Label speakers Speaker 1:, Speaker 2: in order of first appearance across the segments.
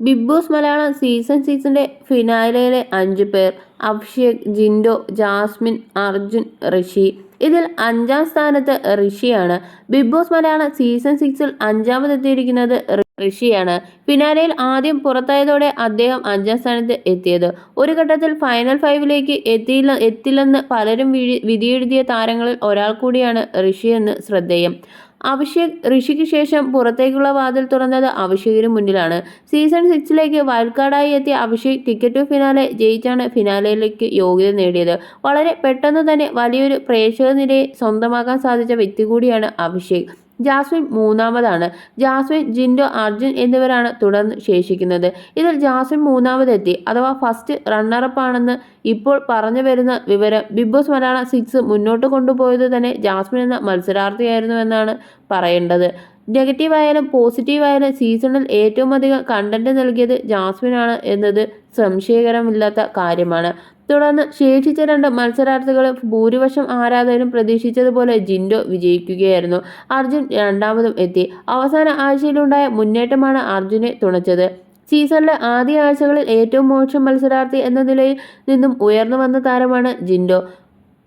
Speaker 1: Big boss Malayalam season സീസണിന്റെ ഫിനാലയിലെ അഞ്ച് പേർ അഭിഷേക് ജിൻഡോ ജാസ്മിൻ അർജുൻ ഋഷി. ഇതിൽ അഞ്ചാം സ്ഥാനത്ത് ഋഷിയാണ്. ബിഗ് ബോസ് മലയാളം സീസൺ സിക്സിൽ അഞ്ചാമതെത്തിയിരിക്കുന്നത് ഋഷിയാണ്. ഫിനാലയിൽ ആദ്യം പുറത്തായതോടെ അദ്ദേഹം അഞ്ചാം സ്ഥാനത്ത് എത്തിയത്. ഒരു ഘട്ടത്തിൽ ഫൈനൽ ഫൈവിലേക്ക് എത്തിയില്ല എത്തില്ലെന്ന് പലരും വിധിയെഴുതിയ താരങ്ങളിൽ ഒരാൾ കൂടിയാണ് ഋഷി എന്ന് ശ്രദ്ധേയം. അഭിഷേക് ഋഷിക്ക് ശേഷം പുറത്തേക്കുള്ള വാതിൽ തുറന്നത് അഭിഷേകിന് മുന്നിലാണ്. സീസൺ സിക്സിലേക്ക് കാർഡായി എത്തിയ അഭിഷേക് ടിക്കറ്റ് ടു ഫിനാലെ ജയിച്ചാണ് ഫിനാലയിലേക്ക് യോഗ്യത നേടിയത്. വളരെ പെട്ടെന്ന് തന്നെ വലിയൊരു പ്രേക്ഷക നിരയെ സ്വന്തമാക്കാൻ സാധിച്ച വ്യക്തി കൂടിയാണ് അഭിഷേക്. ജാസ്മിൻ മൂന്നാമതാണ്. ജാസ്മിൻ ജിൻഡോ അർജുൻ എന്നിവരാണ് തുടർന്ന് ശേഷിക്കുന്നത്. ഇതിൽ ജാസ്മിൻ മൂന്നാമതെത്തി. അഥവാ ഫസ്റ്റ് റണ്ണറപ്പ് ആണെന്ന് ഇപ്പോൾ പറഞ്ഞു വരുന്ന വിവരം ബിഗ് ബോസ് മലയാളം സിക്സ് മുന്നോട്ട് കൊണ്ടുപോയത് തന്നെ ജാസ്മിൻ എന്ന മത്സരാർത്ഥിയായിരുന്നു എന്നാണ് പറയേണ്ടത്. നെഗറ്റീവ് പോസിറ്റീവായാലും സീസണിൽ ഏറ്റവും അധികം കണ്ടന്റ് നൽകിയത് ജാസ്മിനാണ് എന്നത് സംശയകരമില്ലാത്ത കാര്യമാണ്. തുടർന്ന് ശേഷിച്ച രണ്ട് മത്സരാർത്ഥികളെ ഭൂരിപക്ഷം ആരാധകരും പ്രതീക്ഷിച്ചതുപോലെ ജിൻഡോ വിജയിക്കുകയായിരുന്നു. അർജുൻ രണ്ടാമതും എത്തി. അവസാന ആഴ്ചയിലുണ്ടായ മുന്നേറ്റമാണ് അർജുനെ തുണച്ചത്. സീസണിലെ ആദ്യ ആഴ്ചകളിൽ ഏറ്റവും മോശം മത്സരാർത്ഥി എന്ന നിലയിൽ നിന്നും ഉയർന്നു വന്ന താരമാണ് ജിൻഡോ.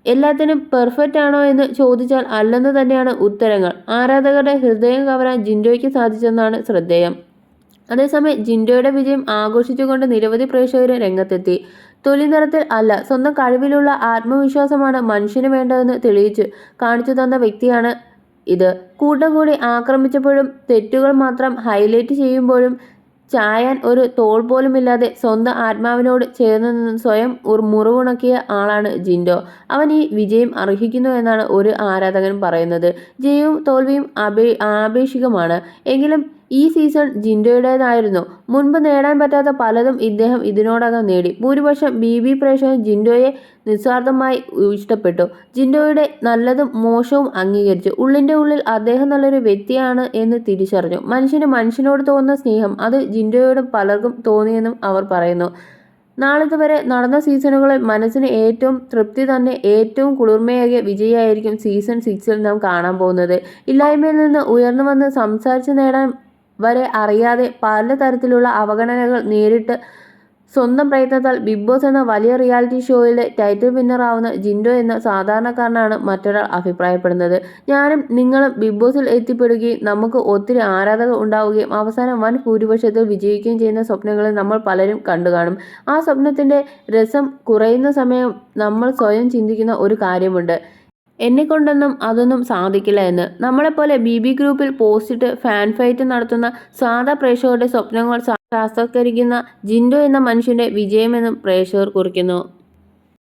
Speaker 1: എല്ലാത്തിനും പെർഫെക്റ്റ് ആണോ എന്ന് ചോദിച്ചാൽ അല്ലെന്ന് തന്നെയാണ് ഉത്തരങ്ങൾ. ആരാധകരുടെ ഹൃദയം കവരാൻ ജിൻഡോയ്ക്ക് സാധിച്ചെന്നാണ് ശ്രദ്ധേയം. അതേസമയം ജിൻഡോയുടെ വിജയം ആഘോഷിച്ചുകൊണ്ട് നിരവധി പ്രേക്ഷകർ രംഗത്തെത്തി. തൊലി നിറത്തിൽ അല്ല സ്വന്തം കഴിവിലുള്ള ആത്മവിശ്വാസമാണ് മനുഷ്യന് വേണ്ടതെന്ന് തെളിയിച്ചു കാണിച്ചു തന്ന വ്യക്തിയാണ് ഇത്. കൂട്ടം കൂടി ആക്രമിച്ചപ്പോഴും തെറ്റുകൾ മാത്രം ഹൈലൈറ്റ് ചെയ്യുമ്പോഴും ചായാൻ ഒരു തോൾ പോലുമില്ലാതെ സ്വന്തം ആത്മാവിനോട് ചേർന്ന് നിന്ന് സ്വയം ഒരു മുറിവുണക്കിയ ആളാണ് ജിൻഡോ. അവൻ ഈ വിജയം അർഹിക്കുന്നു എന്നാണ് ഒരു ആരാധകൻ പറയുന്നത്. ജയവും തോൽവിയും അപേ ആപേക്ഷികമാണ്. എങ്കിലും ഈ സീസൺ ജിൻഡോയുടേതായിരുന്നു. മുൻപ് നേടാൻ പറ്റാത്ത പലതും ഇദ്ദേഹം ഇതിനോടകം നേടി. ഭൂരിപക്ഷം ബി ബി പ്രേക്ഷകർ ജിൻഡോയെ നിസ്വാർത്ഥമായി ഇഷ്ടപ്പെട്ടു. ജിൻഡോയുടെ നല്ലതും മോശവും അംഗീകരിച്ചു. ഉള്ളിന്റെ ഉള്ളിൽ അദ്ദേഹം നല്ലൊരു വ്യക്തിയാണ് എന്ന് തിരിച്ചറിഞ്ഞു. മനുഷ്യന് മനുഷ്യനോട് തോന്നുന്ന സ്നേഹം അത് ജിൻഡോയോട് പലർക്കും തോന്നിയെന്നും അവർ പറയുന്നു. നാളിതുവരെ നടന്ന സീസണുകളിൽ മനസ്സിന് ഏറ്റവും തൃപ്തി തന്നെ ഏറ്റവും കുളിർമയേകിയ വിജയമായിരിക്കും സീസൺ സിക്സിൽ നാം കാണാൻ പോകുന്നത്. ഇല്ലായ്മയിൽ നിന്ന് ഉയർന്നു വന്ന് സംസാരിച്ച് നേടാൻ വരെ അറിയാതെ പലതരത്തിലുള്ള അവഗണനകൾ നേരിട്ട് സ്വന്തം പ്രയത്നത്താൽ ബിഗ് ബോസ് എന്ന വലിയ റിയാലിറ്റി ഷോയിലെ ടൈറ്റിൽ വിന്നറാവുന്ന ജിൻഡോ എന്ന സാധാരണക്കാരനാണ് മറ്റൊരാൾ അഭിപ്രായപ്പെടുന്നത്. ഞാനും നിങ്ങളും ബിഗ് ബോസിൽ എത്തിപ്പെടുകയും നമുക്ക് ഒത്തിരി ആരാധകർ ഉണ്ടാവുകയും അവസാനം വൻ ഭൂരിപക്ഷത്തിൽ വിജയിക്കുകയും ചെയ്യുന്ന സ്വപ്നങ്ങളിൽ നമ്മൾ പലരും കണ്ടു കാണും. ആ സ്വപ്നത്തിന്റെ രസം കുറയുന്ന സമയം നമ്മൾ സ്വയം ചിന്തിക്കുന്ന ഒരു കാര്യമുണ്ട്. എന്നെക്കൊണ്ടൊന്നും അതൊന്നും സാധിക്കില്ല എന്ന്. നമ്മളെപ്പോലെ ബി ബി ഗ്രൂപ്പിൽ പോസ്റ്റിട്ട് ഫാൻ ഫൈറ്റ് നടത്തുന്ന സാധാ പ്രേക്ഷകരുടെ സ്വപ്നങ്ങൾ സാക്ഷാത്കരിക്കുന്ന ജിൻഡോ എന്ന മനുഷ്യന്റെ വിജയമെന്നും പ്രേക്ഷകർ കുറിക്കുന്നു.